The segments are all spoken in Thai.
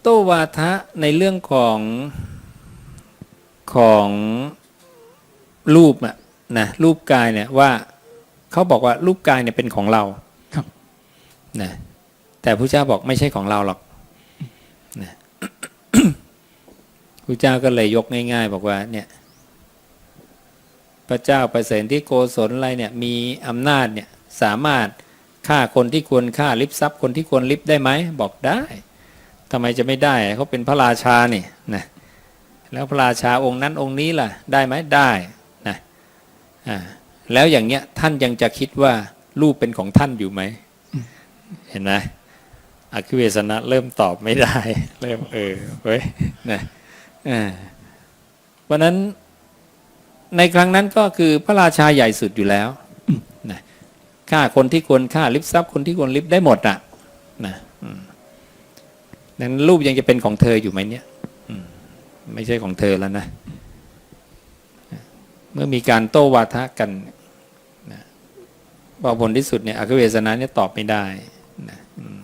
โตวาทะในเรื่องของของรูปอะนะรูปกายเนี่ยว่าเขาบอกว่ารูปกายเนี่ยเป็นของเราครับนะแต่พระเจ้าบอกไม่ใช่ของเราหรอกนะพระเจ้าก็เลยยกง่าย ๆ บอกว่าเนี่ยพระเจ้าประเสริฐที่โกศลอะไรเนี่ยมีอำนาจเนี่ยสามารถฆ่าคนที่ควรฆ่าลิบทรัพย์คนที่ควรลิบได้ไหมบอกได้ ทำไมจะไม่ได้เขาเป็นพระราชานี่นะแล้วพระราชาองค์นั้นองค์นี้ล่ะได้ไหมได้นะอ่าแล้วอย่างเนี้ยท่านยังจะคิดว่ารูปเป็นของท่านอยู่ไหมเห็นไหมอคิเวสนะเริ่มตอบไม่ได้ เริ่มเออเว้ยนะอ่าเพราะนั้นในครั้งนั้นก็คือพระราชาใหญ่สุดอยู่แล้วนะฆ่าคนที่ควรฆ่าลิบทรัพย์คนที่ควรลิบได้หมดอะนะอืม นั้นรูปยังจะเป็นของเธออยู่ไหมเนี่ยอืมไม่ใช่ของเธอแล้วนะ เมื่อมีการโต้วาทะกันพอผลที่สุดเนี่ยอคิเวสนะเนี่ยตอบไม่ได้นะอืม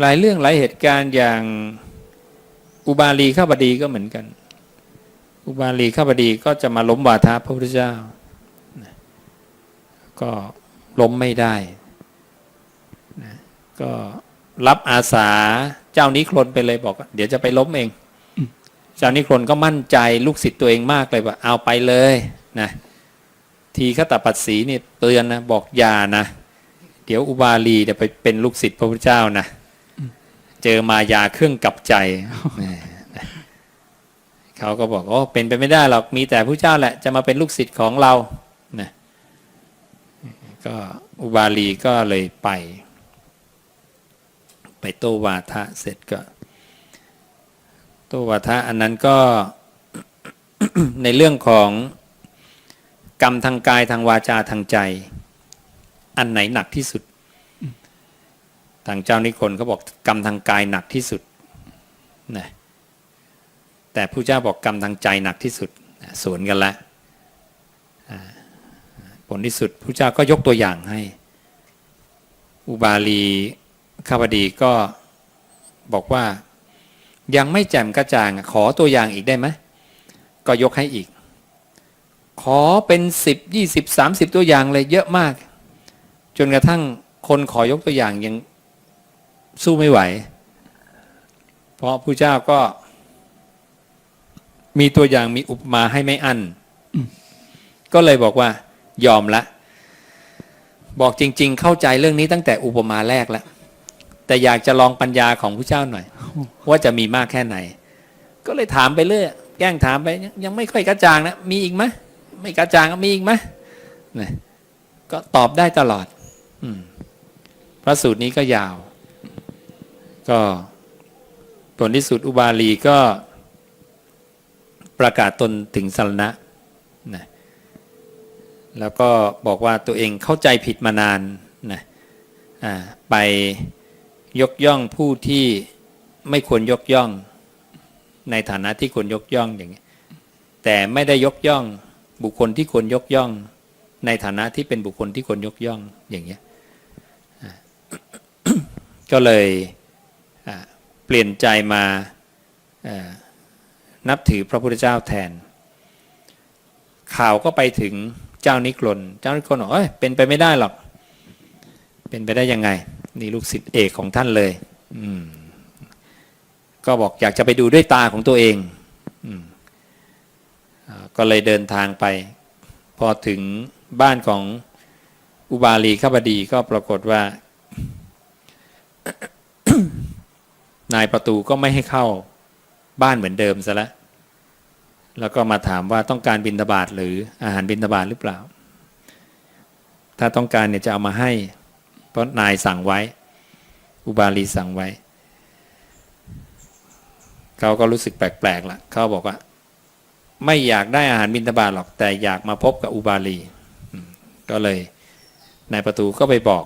หลายเรื่องหลายเหตุการณ์อย่างอุบาลีข้าบดีก็เหมือนกัน อุบาลีข้าบดีก็จะมาล้มวาทะพระพุทธเจ้านะก็ล้มไม่ได้นะ ก็รับอาสาเจ้านิครนไปเลยบอกว่าเดี๋ยวจะไปล้มเอง เจ้านิครนก็มั่นใจลูกศิษย์ตัวเองมากเลยว่าเอาไปเลยนะทีฆตปัสสีนี่เตือนนะบอกอย่านะ เดี๋ยวอุบาลีเดี๋ยวไปเป็นลูกศิษย์พระพุทธเจ้านะเจอมายาเครื่องกลับใจแหมเขาก็บอกโอ้เป็นไปไม่ได้หรอกมีแต่พระเจ้าแหละ จะมาเป็นลูกศิษย์ของเรานะก็อุบาลีก็เลยไป ไปโตวาทะเสร็จก็โตวาทะอันนั้นก็ในเรื่องของกรรมทางกายทางวาจาทางใจ อันไหนหนักที่สุด ทางเจ้านิคนเขาบอกกรรมทางกายหนักที่สุดนะแต่ผู้เจ้าบอกกรรมทางใจหนักที่สุดสวนกันละผลที่สุดผู้เจ้าก็ยกตัวอย่างให้ อุบาลี ข้าพดีก็บอกว่ายังไม่แจ่มกระจ่างขอตัวอย่างอีกได้ไหมก็ยกให้อีก ขอเป็นสิบยี่สิบสามสิบตัวอย่างเลยเยอะมาก จนกระทั่งคนขอยกตัวอย่างยังสู้ไม่ไหว เพราะผู้เจ้าก็ มีตัวอย่างมีอุปมาให้ไม่อั้นก็เลยบอกว่ายอมละ บอกจริง ๆ เข้าใจเรื่องนี้ตั้งแต่อุปมาแรกแล้ว แต่อยากจะลองปัญญาของผู้เจ้าหน่อย ว่าจะมีมากแค่ไหน ก็เลยถามไปเรื่อยแกล้งถามไปยังไม่ค่อยกระจ่างนะมีอีกไหมไม่กระจ่างมีอีกไหมนะก็ตอบได้ตลอดอพระสูตรนี้ก็ยาว ก็ผลที่สุดอุบาลีก็ประกาศตนถึงสารณะนะแล้วก็บอกว่าตัวเองเข้าใจผิดมานานนะอ่าไป ยกย่องผู้ที่ไม่ควรยกย่อง ในฐานะที่ควรยกย่องอย่างนี้แต่ไม่ได้ยกย่องบุคคลที่ควรยกย่อง ในฐานะที่เป็นบุคคลที่ควรยกย่องอย่างเงี้ก็เลยเปลี่ยนใจมานับถือพระพุทธเจ้าแทน ข่าวก็ไปถึงเจ้านิครนเจ้านิครนบอกเอ้ยเป็นไปไม่ได้หรอก เป็นไปได้ยังไง นี่ลูกศิษย์เอกของท่านเลย อืมก็บอกอยากจะไปดูด้วยตาของตัวเองอก็เลยเดินทางไป พอถึงบ้านของอุบาลีข้าบดีก็ปรากฏว่า นายประตูก็ไม่ให้เข้าบ้านเหมือนเดิมซะแล้วแล้วก็มาถามว่าต้องการบิณฑบาตหรืออาหารบิณฑบาตหรือเปล่า ถ้าต้องการเนี่ยจะเอามาให้ ราะนายสั่งไว้ อุบาลีสั่งไว้ เขาก็รู้สึกแปลกๆละเขาบอกว่า ไม่อยากได้อาหารบิณฑบาตหรอก แต่อยากมาพบกับอุบาลี ก็เลยนายประตูก็ไปบอก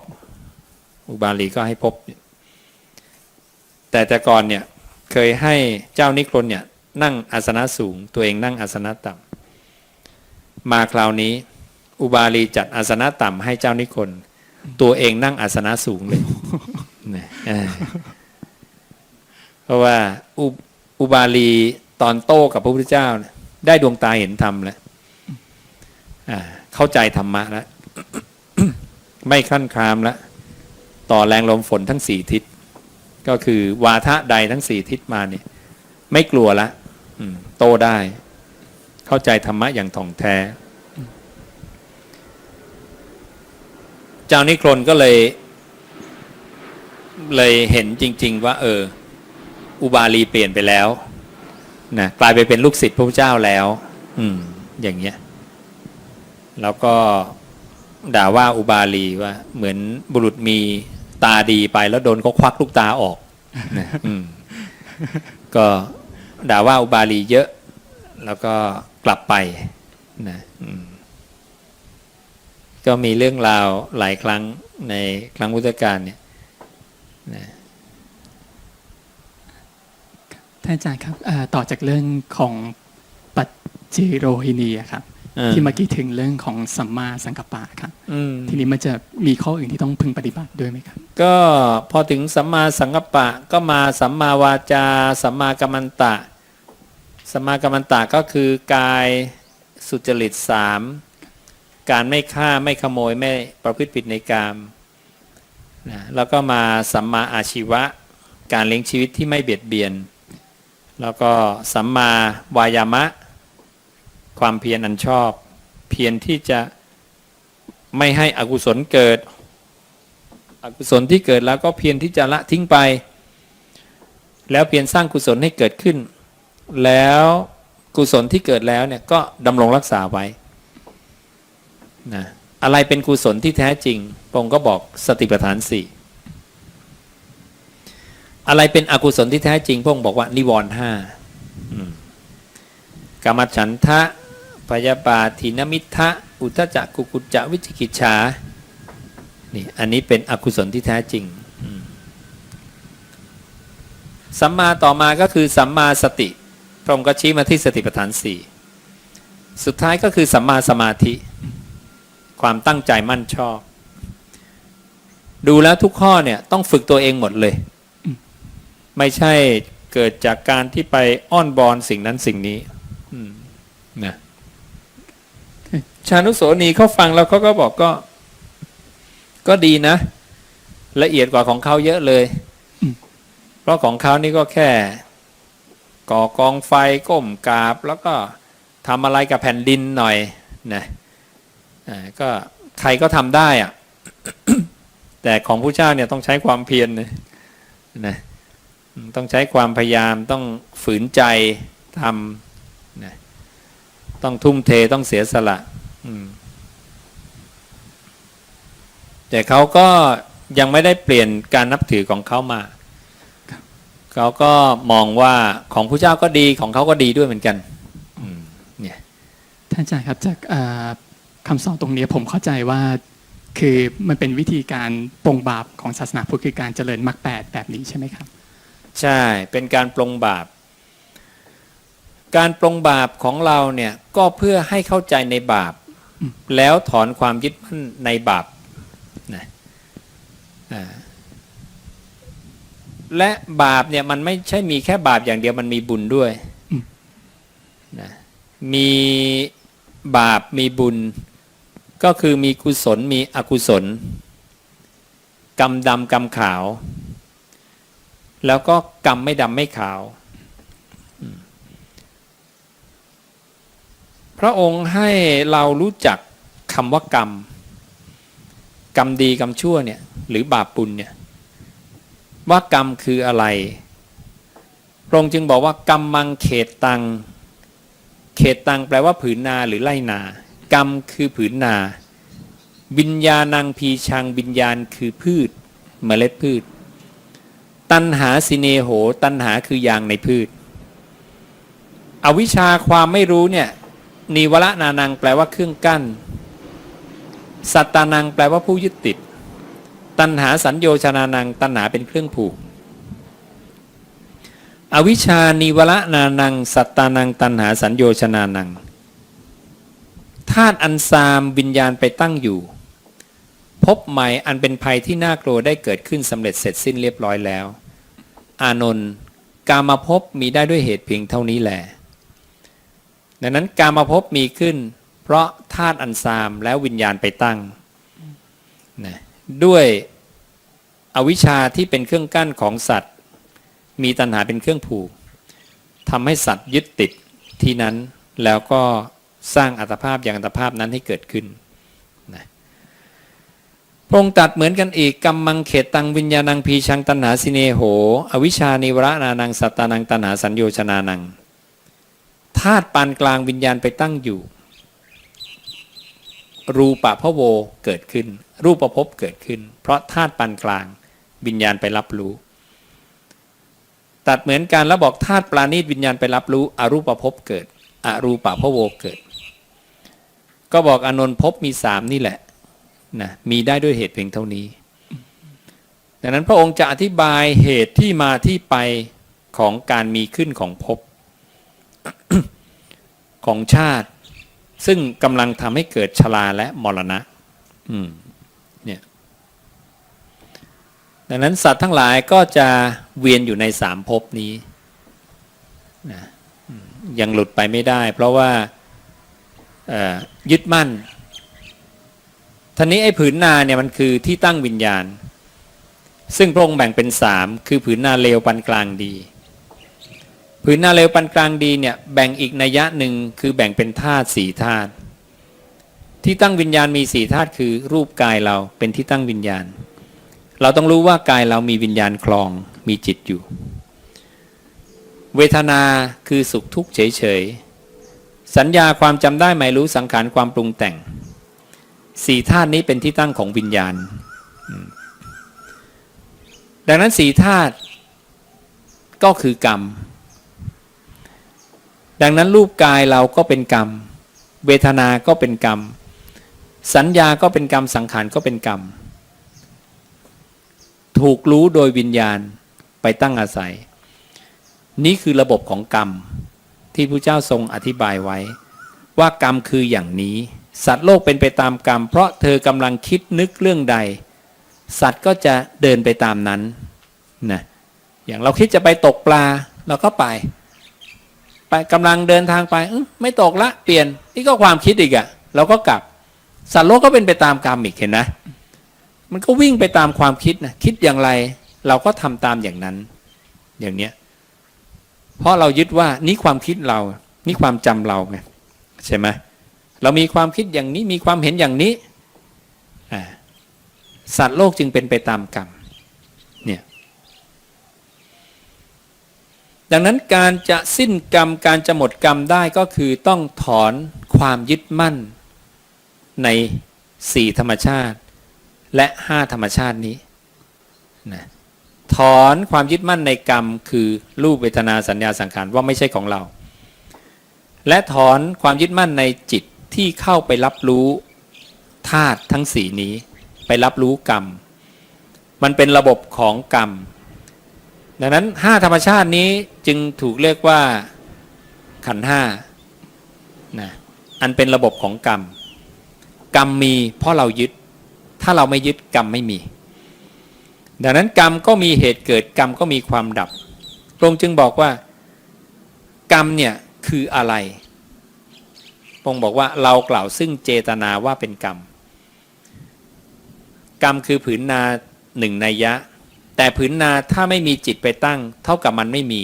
อุบาลีก็ให้พบ แต่แต่ก่อนเนี่ยเคยให้เจ้านิครนเนี่ยนั่งอาสนะสูง ตัวเองนั่งอาสนะต่ำมาคราวนี้ อุบาลีจัดอาสนะต่ำให้เจ้านิครน ตัวเองนั่งอาสนะสูงเลยนะออเพราะว่าอุอุบาลีตอนโต้กับพระพุทธเจ้าเนี่ยได้ดวงตาเห็นธรรมแล้วอ่าเข้าใจธรรมะแล้ว ไม่คลั่นคลามแล้ว ต่อแรงลมฝนทั้งสี่ทิศ ก็คือวาทะใดทั้งสี่ทิศมาเนี่ย ไม่กลัวละอืมโตได้ เข้าใจธรรมะอย่างถ่องแท้ เจ้านิครนก็เลย เลยเห็นจริง ๆ ว่า เออ อุบาลีเปลี่ยนไปแล้วนะกลายไปเป็นลูกศิษย์พระพุทธเจ้าแล้ว อืม อย่างเงี้ย แล้วก็ด่าว่าอุบาลีว่า เหมือนบุรุษมีตาดีไปแล้วโดนเขาควักลูกตาออกนะอืมก็ด่าว่าอุบาลีเยอะ แล้วก็กลับไปนะ อืม ก็มีเรื่องราวหลายครั้งในครั้งพุทธกาลเนี่ยนะท่านอาจารย์ครับเอ่อต่อจากเรื่องของปัจเจโรหินีอะครับอ่าที่เมื่อกี้ถึงเรื่องของสัมมาสังกัปปะครับอืมทีนี้มันจะมีข้ออื่นที่ต้องพึงปฏิบัติด้วยไหมครับ ก็พอถึงสัมมาสังกัปปะก็มาสัมมาวาจาสัมมากัมมันตะสัมมากัมมันตะก็คือกายสุจริตสาม การไม่ฆ่าไม่ขโมยไม่ประพฤติผิดในกามนะแล้วก็มาสัมมาอาชีวะ การเลี้ยงชีวิตที่ไม่เบียดเบียน แล้วก็สัมมาวายามะ ความเพียรอันชอบ เพียรที่จะไม่ให้อกุศลเกิด อกุศลที่เกิดแล้วก็เพียรที่จะละทิ้งไป แล้วเพียรสร้างกุศลให้เกิดขึ้น แล้วกุศลที่เกิดแล้วเนี่ยก็ดำรงรักษาไว้ นะอะไรเป็นกุศลที่แท้จริงพระองค์ก็บอกสติปัฏฐานสี่อะไรเป็นอกุศลที่แท้จริงพระองค์บอกว่านิวรณ์ห้ากามฉันทะพยาบาทินมิทะอุทจจะกุกุจจะวิจิกิจฉานี่อันนี้เป็นอกุศลที่แท้จริงสัมมาต่อมาก็คือสัมมาสติพระองค์ก็ชี้มาที่สติปัฏฐานสี่สุดท้ายก็คือสัมมาสมาธิ ความตั้งใจมั่นชอบ ดูแล้วทุกข้อเนี่ยต้องฝึกตัวเองหมดเลย ไม่ใช่เกิดจากการที่ไปอ้อนบอนสิ่งนั้นสิ่งนี้นะชานุโสนีเขาฟังแล้วเขาก็บอกก็ ก็ดีนะ ละเอียดกว่าของเขาเยอะเลย เพราะของเขานี่ก็แค่ ก่อกองไฟก้มกราบ แล้วก็ทำอะไรกับแผ่นดินหน่อยนะ ก็ใครก็ทำได้อะแต่ของผู้เจ้าเนี่ยต้องใช้ความเพียรนะนะต้องใช้ความพยายามต้องฝืนใจทำนะต้องทุ่มเทต้องเสียสละแต่เขาก็ยังไม่ได้เปลี่ยนการนับถือของเขามา เขาก็มองว่าของผู้เจ้าก็ดีของเขาก็ดีด้วยเหมือนกันเนี่ยท่านอาจารย์ครับจากอ่อ คำสอนตรงนี้ผมเข้าใจว่าคือมันเป็นวิธีการปรงบาปของศาสนาพุทธคือการเจริญมรรคแปดแบบนี้ใช่ไหมครับ ใช่เป็นการปรงบาป การปรงบาปของเราเนี่ยก็เพื่อให้เข้าใจในบาปอืมแล้วถอนความยึดมั่นในบาปนะอ่าและบาปเนี่ยมันไม่ใช่มีแค่บาปอย่างเดียวมันมีบุญด้วยนะมีบาปมีบุญ ก็คือมีกุศลมีอกุศล กรรมดำกรรมขาว แล้วก็กรรมไม่ดำไม่ขาว พระองค์ให้เรารู้จักคำว่ากรรม กรรมดีกรรมชั่วเนี่ยหรือบาปปุญเนี่ยว่ากรรมคืออะไร พระองค์จึงบอกว่ากรรมมังเขตตัง เขตตังแปลว่าผืนนาหรือไรนา กรรมคือผืนนา วิญญาณังพีชังวิญญาณคือพืชเมล็ดพืช ตันหาสิเนโห ตันหาคือยางในพืช อวิชาความไม่รู้เนี่ยนิวรนานังแปลว่าเครื่องกั้น สัตตานังแปลว่าผู้ยึดติด ตันหาสัญโยชนานัง ตันหาเป็นเครื่องผูก อวิชานิวรนานัง สัตตานัง ตันหาสัญโยชนานัง ธาตุอันซามวิญญาณไปตั้งอยู่ พบใหม่อันเป็นภัยที่น่ากลัวได้เกิดขึ้นสำเร็จเสร็จสิ้นเรียบร้อยแล้ว อานนท์กามาพบมีได้ด้วยเหตุเพียงเท่านี้แหละดังนั้นกามาพบมีขึ้น เพราะธาตุอันซามแล้ววิญญาณไปตั้งนะด้วยอวิชชาที่เป็นเครื่องกั้นของสัตว์ มีตัณหาเป็นเครื่องผูกทำให้สัตว์ยึดติดที่นั้นแล้วก็ สร้างอัตภาพอย่างอัตภาพนั้นให้เกิดขึ้นนะพรงตัดเหมือนกันอีกกรรมังเขตตังวิญญาณังพีชังตัณหาสิเนโห อวิชานิวรนานังสัตตานังตัณหาสัญโยชนานังธาตุปานกลางวิญญาณไปตั้งอยู่ รูปะพะโวเกิดขึ้น รูปประพบเกิดขึ้น เพราะธาตุปานกลางวิญญาณไปรับรู้ ตัดเหมือนกันแล้วบอกธาตุปราณีตวิญญาณไปรับรู้ อรูปภพบเกิด อรูปะพะโวเกิด ก็บอกอนนท์ภพมีสามนี่แหละนะมีได้ด้วยเหตุเพียงเท่านี้ ดังนั้นพระองค์จะอธิบายเหตุที่มาที่ไปของการมีขึ้นของภพของชาติ ซึ่งกำลังทำให้เกิดชราและมรณะเนี่ยดังนั้นสัตว์ทั้งหลายก็จะเวียนอยู่ในสามภพนี้นะยังหลุดไปไม่ได้ เพราะว่า ยึดมั่นท่านี้ไอ้ผืนนาเนี่ยมันคือที่ตั้งวิญญาณ ซึ่งพระองค์แบ่งเป็นสามคือผืนนาเลวปานกลางดี ผืนนาเลวปานกลางดีเนี่ยแบ่งอีกนัยยะหนึ่งคือแบ่งเป็นธาตุสี่ธาตุที่ตั้งวิญญาณมีสี่ธาตุคือรูปกายเราเป็นที่ตั้งวิญญาณ เราต้องรู้ว่ากายเรามีวิญญาณคลองมีจิตอยู่ เวทนาคือสุขทุกข์เฉยๆ สัญญาความจำได้หมายรู้สังขารความปรุงแต่งสี่ธาตุนี้เป็นที่ตั้งของวิญญาณ ดังนั้นสี่ธาตุก็คือกรรม ดังนั้นรูปกายเราก็เป็นกรรม เวทนา ก็เป็นกรรม สัญญาก็เป็นกรรม สังขารก็เป็นกรรม ถูกรู้โดยวิญญาณไปตั้งอาศัย นี่คือระบบของกรรม ที่พระเจ้าทรงอธิบายไว้ ว่ากรรมคืออย่างนี้ สัตว์โลกเป็นไปตามกรรม เพราะเธอกำลังคิดนึกเรื่องใด สัตว์ก็จะเดินไปตามนั้นนะอย่างเราคิดจะไปตกปลาเราก็ไป ไปกำลังเดินทางไปไม่ตกละเปลี่ยนนี่ก็ความคิดอีกอะเราก็กลับ สัตว์โลกก็เป็นไปตามกรรมอีกเห็นนะมันก็วิ่งไปตามความคิดนะคิดอย่างไร เราก็ทำตามอย่างนั้น อย่างเนี้ย เพราะเรายึดว่านี่ความคิดเรา นี่ความจำเราไงใช่ไหมเรามีความคิดอย่างนี้มีความเห็นอย่างนี้สัตว์โลกจึงเป็นไปตามกรรมเนี่ยดังนั้นการจะสิ้นกรรมการจะหมดกรรมได้ก็คือต้องถอนความยึดมั่น ในสี่ธรรมชาติ และห้าธรรมชาตินี้นะ ถอนความยึดมั่นในกรรม คือรูปเวทนาสัญญาสังขารว่าไม่ใช่ของเรา และถอนความยึดมั่นในจิตที่เข้าไปรับรู้ธาตุทั้งสี่นี้ ไปรับรู้กรรม มันเป็นระบบของกรรม ดังนั้นห้าธรรมชาตินี้จึงถูกเรียกว่าขันห้านะอันเป็นระบบของกรรม กรรมมีเพราะเรายึด ถ้าเราไม่ยึดกรรมไม่มี ดังนั้นกรรมก็มีเหตุเกิดกรรมก็มีความดับพระองค์จึงบอกว่า กรรมเนี่ยคืออะไรพระองค์บอกว่าเรากล่าวซึ่งเจตนาว่าเป็นกรรม กรรมคือผืนนาหนึ่งนัยยะ แต่ผืนนาถ้าไม่มีจิตไปตั้ง เท่ากับมันไม่มี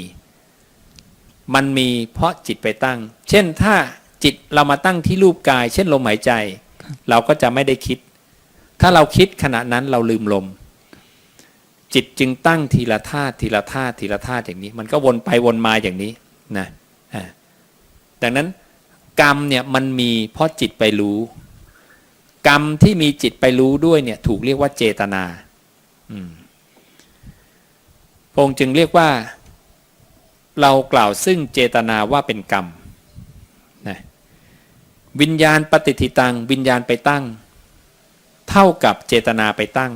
มันมีเพราะจิตไปตั้ง เช่นถ้าจิตเรามาตั้งที่รูปกาย เช่นลมหายใจ เราก็จะไม่ได้คิด ถ้าเราคิดขณะนั้นเราลืมลม จิตจึงตั้งทีละธาตุทีละธาตุทีละธาตุอย่างนี้ มันก็วนไปวนมาอย่างนี้นะดังนั้นกรรมเนี่ยมันมีเพราะจิตไปรู้ กรรมที่มีจิตไปรู้ด้วยเนี่ยถูกเรียกว่าเจตนาพงค์จึงเรียกว่า เรากล่าวซึ่งเจตนาว่าเป็นกรรมนะวิญญาณปฏิทิตัง วิญญาณไปตั้ง เท่ากับเจตนาไปตั้ง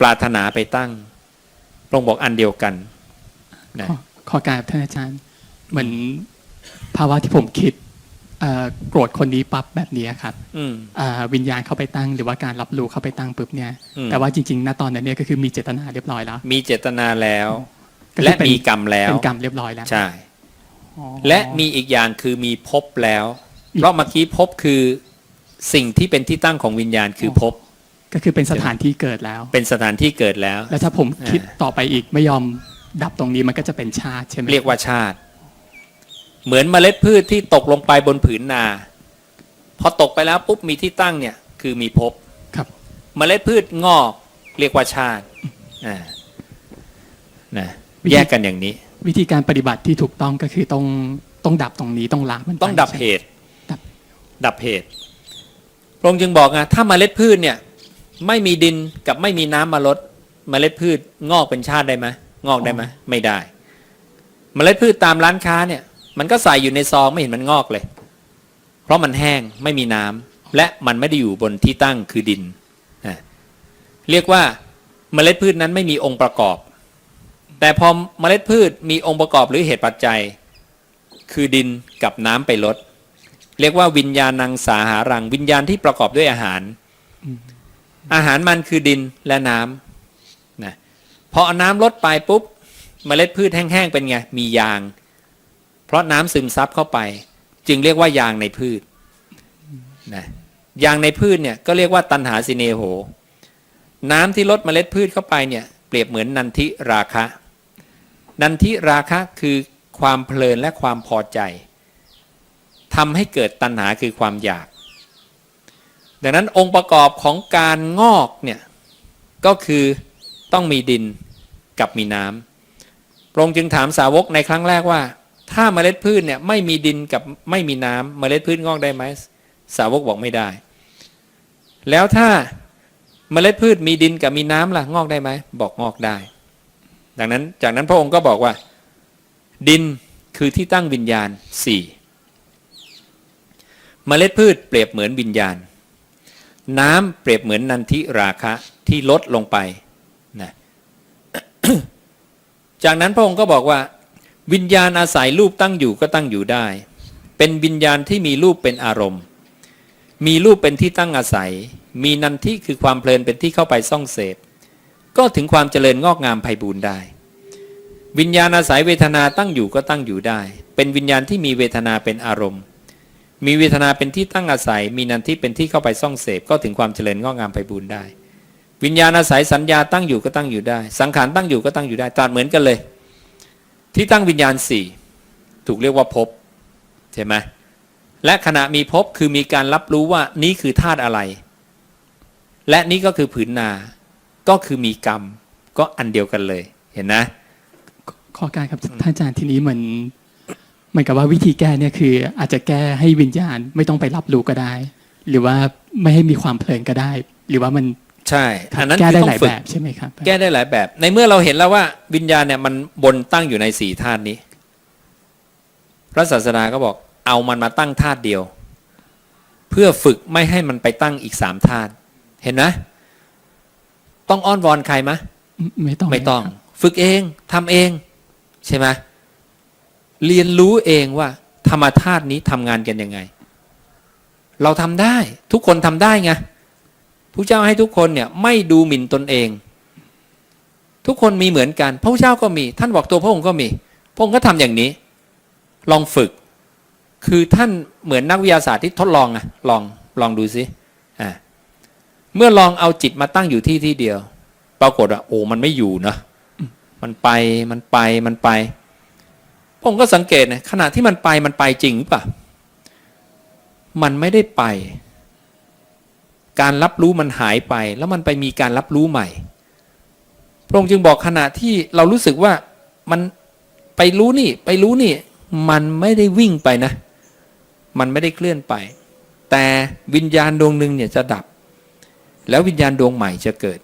ปรารถนาไปตั้งพระองค์บอกอันเดียวกันนะขอขอการท่านอาจารย์ เหมือนภาวะที่ผมคิดเอ่อโกรธคนนี้ปั๊บแบบนี้ครับอืมเอ่อวิญญาณเข้าไปตั้ง หรือว่าการรับรู้เข้าไปตั้งปุ๊บเนี่ยอืมแต่ว่าจริงๆณตอนนั้นเนี่ยก็คือมีเจตนาเรียบร้อยแล้ว มีเจตนาแล้วก็คือและเป็นมีกรรมแล้วเป็นกรรมเรียบร้อยแล้วใช่อ๋อและมีอีกอย่างคือมีภพแล้วอีกเพราะเมื่อกี้ภพคือสิ่งที่เป็นที่ตั้งของวิญญาณคือภพ ก็คือเป็นสถานที่เกิดแล้ว เป็นสถานที่เกิดแล้ว แล้วถ้าผมอ่าคิดต่อไปอีกไม่ยอมดับตรงนี้มันก็จะเป็นชาติใช่ไหมเรียกว่าชาติ เหมือนเมล็ดพืชที่ตกลงไปบนผืนนาพอตกไปแล้วปุ๊บมีที่ตั้งเนี่ย คือมีภพครับ เมล็ดพืชงอกเรียกว่าชาติอ่านะแยกกันอย่างนี้ วิธีการปฏิบัติที่ถูกต้องก็คือต้องต้องดับตรงนี้ต้องละมันไปต้องดับใช่เหไหมตุดับดับเหตุพระองค์จึงบอกไงถ้าเมล็ดพืชเนี่ย ไม่มีดินกับไม่มีน้ำมาลดเมล็ดพืชงอกเป็นชาติได้ไหมงอกได้ไหมไม่ได้เมล็ดพืชตามร้านค้าเนี่ย มันก็ใส่อยู่ในซองไม่เห็นมันงอกเลย เพราะมันแห้งไม่มีน้ำและมันไม่ได้อยู่บนที่ตั้งคือดินอะเรียกว่าเมล็ดพืชนั้นไม่มีองค์ประกอบ แต่พอเมล็ดพืชมีองค์ประกอบหรือเหตุปัจจัย คือดินกับน้ำไปลด เรียกว่าวิญญาณังสาหารังวิญญาณที่ประกอบด้วยอาหาร อาหารมันคือดินและน้ำนะพอเอาน้ำลดไปปุ๊บเมล็ดพืชแห้งๆเป็นไง มียาง เพราะน้ำซึมซับเข้าไป จึงเรียกว่ายางในพืชนะยางในพืชเนี่ยก็เรียกว่าตันหาสิเนโห น้ำที่ลดเมล็ดพืชเข้าไปเนี่ยเปรียบเหมือนนันทิราคะ นันทิราคะคือความเพลินและความพอใจทำให้เกิดตัณหาคือความอยาก ดังนั้นองค์ประกอบของการงอกเนี่ยก็คือต้องมีดินกับมีน้ำพระองค์จึงถามสาวกในครั้งแรกว่า ถ้าเมล็ดพืชเนี่ยไม่มีดินกับไม่มีน้ำเมล็ดพืชงอกได้ไหมสาวกบอกไม่ได้ แล้วถ้าเมล็ดพืชมีดินกับมีน้ำล่ะงอกได้ไหมบอกงอกได้ ดังนั้นจากนั้นพระองค์ก็บอกว่า ดินคือที่ตั้งวิญญาณสี่เมล็ดพืชเปรียบเหมือนวิญญาณ น้ำเปรียบเหมือนนันทิราคะที่ลดลงไปนะจากนั้นพระองค์ก็บอกว่า วิญญาณอาศัยรูปตั้งอยู่ก็ตั้งอยู่ได้ เป็นวิญญาณที่มีรูปเป็นอารมณ์ มีรูปเป็นที่ตั้งอาศัย มีนันทิคือความเพลินเป็นที่เข้าไปซ่องเสพ ก็ถึงความเจริญงอกงามไพบูรณ์ได้ วิญญาณอาศัยเวทนาตั้งอยู่ก็ตั้งอยู่ได้ เป็นวิญญาณที่มีเวทนาเป็นอารมณ์ มีเวทนาเป็นที่ตั้งอาศัย มีนันทิเป็นที่เข้าไปซ่องเสพก็ถึงความเจริญงอกงามไพบูรได้ วิญญาณอาศัยสัญญาตั้งอยู่ก็ตั้งอยู่ได้ สังขารตั้งอยู่ก็ตั้งอยู่ได้ตรัดเหมือนกันเลย ที่ตั้งวิญญาณสี่ถูกเรียกว่าภพใช่ไหมและขณะมีภพคือมีการรับรู้ว่านี้คือธาตุอะไร และนี่ก็คือผืนนา ก็คือมีกรรม ก็อันเดียวกันเลย เห็นนะข้อการครับท่านอาจารย์ทีนี้เหมือน เหมือนกับว่าวิธีแก้เนี่ยคืออาจจะแก้ให้วิญญาณไม่ต้องไปรับรู้ก็ได้ หรือว่าไม่ให้มีความเพลินก็ได้ หรือว่ามันใช่อันนั้นแก้คือได้ต้อหลายงฝึแบกบใช่ไหมครับแก้ได้หลายแบบ ในเมื่อเราเห็นแล้วว่าวิญญาณเนี่ยมันบนตั้งอยู่ในสี่ธาตุนี้ พระศาสดาก็บอกเอามันมาตั้งธาตุเดียว เพื่อฝึกไม่ให้มันไปตั้งอีกสามธาตุเห็นไหมต้องอ้อนวอนใครมะไม่ต้องไม่ต้องครับฝึกเองทำเอง ใช่ไหม เรียนรู้เองว่า ธรรมธาตุนี้ทำงานกันยังไง เราทำได้ ทุกคนทำได้ไงพระเจ้าให้ทุกคนเนี่ยไม่ดูหมิ่นตนเอง ทุกคนมีเหมือนกัน พระเจ้าก็มี ท่านบอกตัวพระองค์ก็มี พระองค์ก็ทำอย่างนี้ ลองฝึก คือท่านเหมือนนักวิทยาศาสตร์ที่ทดลองอะลองลองดูสิอ่าเมื่อลองเอาจิตมาตั้งอยู่ที่ที่เดียว ปรากฏว่าโอ้มันไม่อยู่นะมันไปมันไปมันไป ผมก็สังเกตนะขณะที่มันไปมันไปจริงหรือเปล่ามันไม่ได้ไป การรับรู้มันหายไป แล้วมันไปมีการรับรู้ใหม่ พระองค์จึงบอกขณะที่เรารู้สึกว่ามันไปรู้นี่ ไปรู้นี่ มันไม่ได้วิ่งไปนะ มันไม่ได้เคลื่อนไป แต่วิญญาณดวงหนึ่งเนี่ยจะดับ แล้ววิญญาณดวงใหม่จะเกิด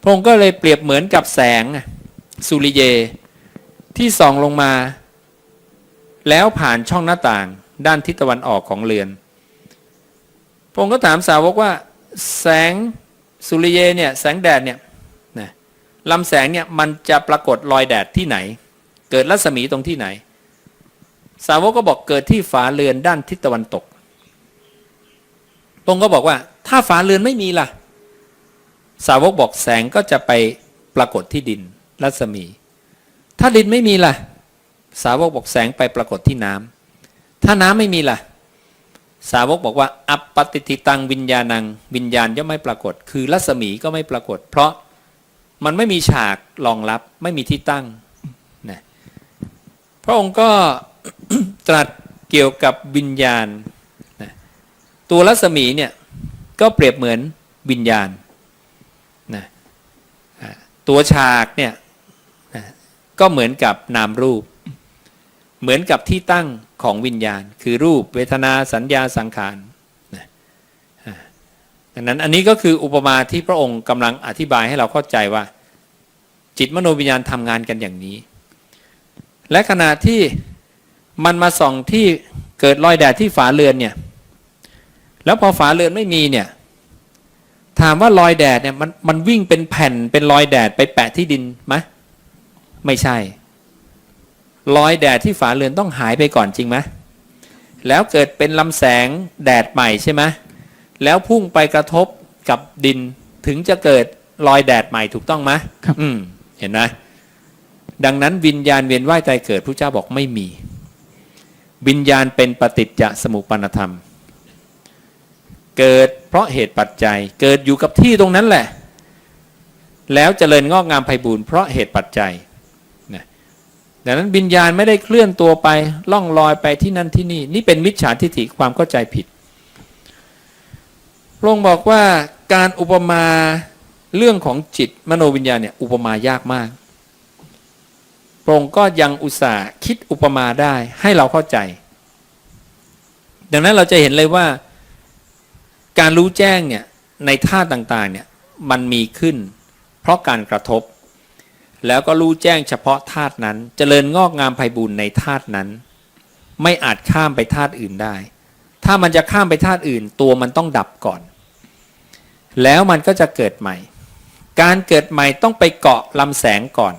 พระองค์ก็เลยเปรียบเหมือนกับแสงสุริเย ที่ส่องลงมา แล้วผ่านช่องหน้าต่าง ด้านทิศตะวันออกของเรือนพระองค์ก็ถามสาวกว่า แสงสุริเยเนี่ยแสงแดดเนี่ยนะลำแสงเนี่ยมันจะปรากฏรอยแดดที่ไหน เกิดรัศมีตรงที่ไหน สาวกก็บอกเกิดที่ฝาเรือนด้านทิศตะวันตกพระองค์ก็บอกว่า ถ้าฝาเรือนไม่มีล่ะ สาวกบอกแสงก็จะไปปรากฏที่ดินรัศมี ถ้าดินไม่มีล่ะ สาวกบอกแสงไปปรากฏที่น้ำถ้าน้ำไม่มีล่ะ สาวกบอกว่า อัปปติติตังวิญญาณัง วิญญาณย่อมไม่ปรากฏ คือรัศมีก็ไม่ปรากฏ เพราะมันไม่มีฉากรองรับ ไม่มีที่ตั้งนะพระองค์ก็ตรัสเกี่ยวกับวิญญาณนะตัวรัศมีเนี่ยก็เปรียบเหมือนวิญญาณนะตัวฉากเนี่ย ก็เหมือนกับนามรูป เหมือนกับที่ตั้งของวิญญาณ คือรูปเวทนาสัญญาสังขารดังนั้นอันนี้ก็คืออุปมาที่พระองค์กำลังอธิบายให้เราเข้าใจว่า จิตมโนวิญญาณทำงานกันอย่างนี้ และขณะที่มันมาส่องที่เกิดรอยแดดที่ฝาเรือนเนี่ยแล้วพอฝาเรือนไม่มีเนี่ยถามว่ารอยแดดเนี่ยมันมันวิ่งเป็นแผ่นเป็นรอยแดดไปแปะที่ดินไหม ไม่ใช่รอยแดดที่ฝาเรือนต้องหายไปก่อนจริงไหมแล้วเกิดเป็นลำแสงแดดใหม่ใช่ไหมแล้วพุ่งไปกระทบกับดินถึงจะเกิดรอยแดดใหม่ถูกต้องไหมครับ อืม เห็นไหมดังนั้นวิญญาณเวียนว่ายตายเกิดพระเจ้าบอกไม่มี วิญญาณเป็นปฏิจจสมุปปนธรรม เกิดเพราะเหตุปัจจัย เกิดอยู่กับที่ตรงนั้นแหละ แล้วเจริญงอกงามไพบูรณ์เพราะเหตุปัจจัยนะ ดังนั้นวิญญาณไม่ได้เคลื่อนตัวไปล่องลอยไปที่นั่นที่นี่นี่เป็นมิจฉาทิฏฐิความเข้าใจผิดพระองค์บอกว่าการอุปมาเรื่องของจิตมโนวิญญาณเนี่ยอุปมายากมากพระองค์ก็ยังอุตส่าห์คิดอุปมาได้ให้เราเข้าใจ ดังนั้นเราจะเห็นเลยว่า การรู้แจ้งเนี่ยในธาตุต่างๆเนี่ยมันมีขึ้น เพราะการกระทบ แล้วก็รู้แจ้งเฉพาะธาตุนั้นเจริญงอกงามไพบูรณ์ในธาตุนั้น ไม่อาจข้ามไปธาตุอื่นได้ ถ้ามันจะข้ามไปธาตุอื่น ตัวมันต้องดับก่อน แล้วมันก็จะเกิดใหม่ การเกิดใหม่ต้องไปเกาะลำแสงก่อน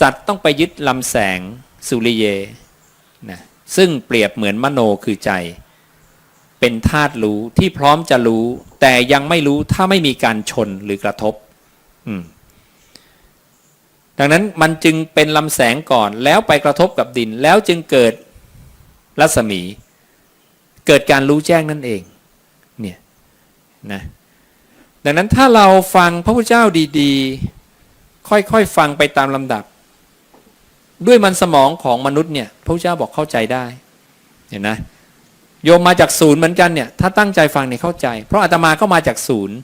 สัตว์ต้องไปยึดลำแสงสุริเยนะซึ่งเปรียบเหมือนมโนคือใจ เป็นธาตุรู้ที่พร้อมจะรู้ แต่ยังไม่รู้ถ้าไม่มีการชนหรือกระทบ อืม ดังนั้นมันจึงเป็นลำแสงก่อนแล้วไปกระทบกับดินแล้วจึงเกิดรัศมี เกิดการรู้แจ้งนั่นเองเนี่ยนะดังนั้นถ้าเราฟังพระพุทธเจ้าดีๆ ค่อยๆฟังไปตามลำดับ ด้วยมันสมองของมนุษย์เนี่ยพระพุทธเจ้าบอกเข้าใจได้เห็นนะโยมมาจากศูนย์เหมือนกันเนี่ยถ้าตั้งใจฟังเนี่ยเข้าใจ เพราะอาตมาก็มาจากศูนย์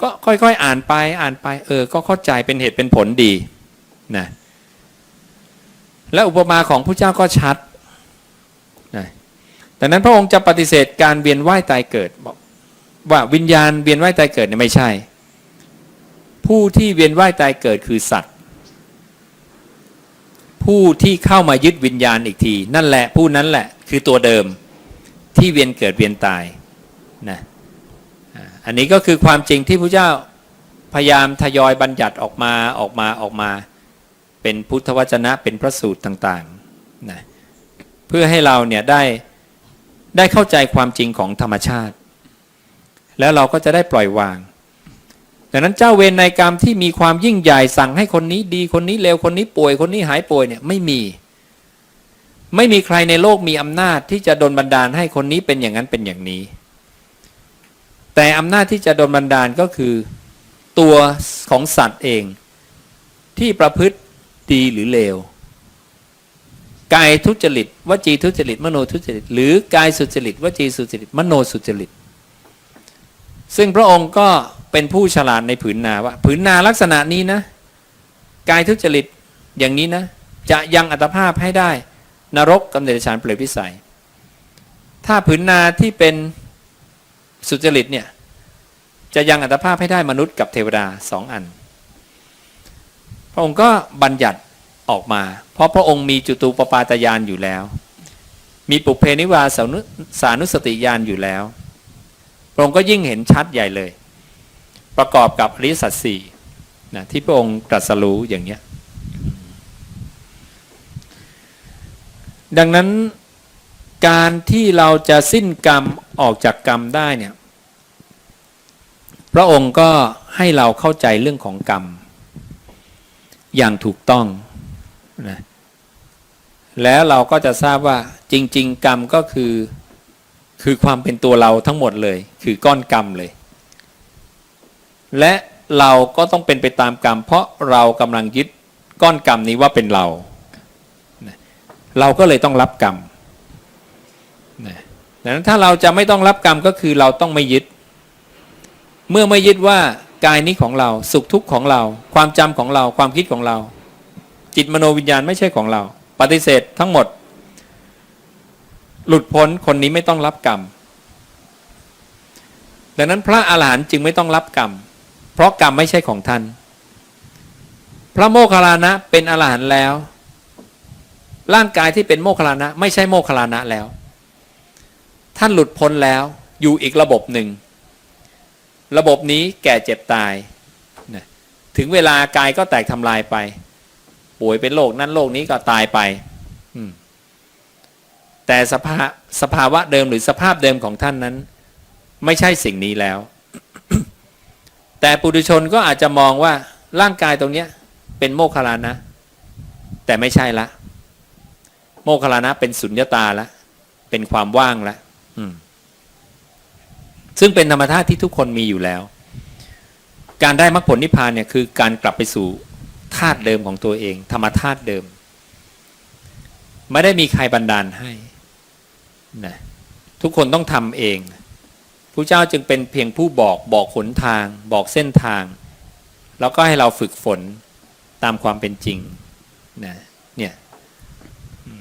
ก็ค่อยๆ อ่านไปอ่านไปเออ ก็เข้าใจเป็นเหตุเป็นผลดีนะและอุปมาของพระเจ้าก็ชัดนะดังนั้นพระองค์จะปฏิเสธการเวียนว่ายตายเกิดบอกว่าวิญญาณเวียนว่ายตายเกิดเนี่ยไม่ใช่ ผู้ที่เวียนว่ายตายเกิดคือสัตว์ ผู้ที่เข้ามายึดวิญญาณอีกที นั่นแหละผู้นั้นแหละคือตัวเดิมที่เวียนเกิดเวียนตายนะ อันนี้ก็คือความจริงที่พระเจ้าพยายามทยอยบัญญัติออกมาออกมาออกมา เป็นพุทธวจนะเป็นพระสูตรต่างๆนะเพื่อให้เราเนี่ยได้ได้เข้าใจความจริงของธรรมชาติ แล้วเราก็จะได้ปล่อยวางดังนั้นเจ้าเวรในกรรมที่มีความยิ่งใหญ่สั่งให้คนนี้ดีคนนี้เลวคนนี้ป่วยคนนี้หายป่วยเนี่ยไม่มี ไม่มีใครในโลกมีอำนาจที่จะดลบันดาลให้คนนี้เป็นอย่างนั้นเป็นอย่างนี้ แต่อำนาจที่จะดลบันดาลก็คือตัวของสัตว์เอง ที่ประพฤติดีหรือเลวกายทุจริตวจีทุจริต มโนทุจริต หรือกายสุจริตวจีสุจริต มโนสุจริต ซึ่งพระองค์ก็เป็นผู้ฉลาดในผืนนาว่า ผืนนาลักษณะนี้นะ กายทุจริตอย่างนี้นะ จะยังอัตภาพให้ได้นรกกำเนิดฉานเปรตวิสัย ถ้าผืนนาที่เป็น สุจริตเนี่ยจะยังอัตภาพให้ได้มนุษย์กับเทวดาสองอัน พระองค์ก็บัญญัติออกมา เพราะพระองค์มีจุตูปปาตยานอยู่แล้ว มีปุเพนิวาสานุสานุสติญาณอยู่แล้ว พระองค์ก็ยิ่งเห็นชัดใหญ่เลย ประกอบกับอริสัจสี่นะที่พระองค์ตรัสรู้อย่างเนี้ยดังนั้น การที่เราจะสิ้นกรรมออกจากกรรมได้เนี่ยพระองค์ก็ให้เราเข้าใจเรื่องของกรรม อย่างถูกต้องนะแล้วเราก็จะทราบว่าจริง ๆ กรรมก็คือคือความเป็นตัวเราทั้งหมดเลย คือก้อนกรรมเลย และเราก็ต้องเป็นไปตามกรรม เพราะเรากำลังยึดก้อนกรรมนี้ว่าเป็นเรา เราก็เลยต้องรับกรรม นะดังนั้นถ้าเราจะไม่ต้องรับกรรมก็คือเราต้องไม่ยึด เมื่อไม่ยึดว่ากายนี้ของเราสุขทุกข์ของเรา ความจำของเราความคิดของเรา จิตมโนวิญญาณไม่ใช่ของเรา ปฏิเสธทั้งหมด หลุดพ้นคนนี้ไม่ต้องรับกรรมดังนั้นพระอาหารหันต์จึงไม่ต้องรับกรรม เพราะกรรมไม่ใช่ของท่าน พระโมคคัลลานะเป็นอรหันต์แล้ว ร่างกายที่เป็นโมคคัลลานะ ไม่ใช่โมคคัลลานะแล้ว ท่านหลุดพ้นแล้วอยู่อีกระบบหนึ่ง ระบบนี้แก่เจ็บตายนะถึงเวลากายก็แตกทำลายไป ป่วยเป็นโรคนั้นโรคนี้ก็ตายไปแต่สภาสภาวะเดิมหรือสภาพเดิมของท่านนั้น ไม่ใช่สิ่งนี้แล้ว แต่ปุถุชนก็อาจจะมองว่าร่างกายตรงนี้เป็นโมคคลานะ แต่ไม่ใช่ละ โมคคลานะเป็นสุญญตาละ เป็นความว่างละ ซึ่งเป็นธรรมชาติที่ทุกคนมีอยู่แล้ว การได้มรรคผลนิพพานเนี่ยคือการกลับไปสู่ธาตุเดิมของตัวเอง ธรรมธาตุเดิม ไม่ได้มีใครบันดาลให้นะทุกคนต้องทำเองพระเจ้าจึงเป็นเพียงผู้บอกบอกหนทาง บอกเส้นทาง แล้วก็ให้เราฝึกฝนตามความเป็นจริงนะ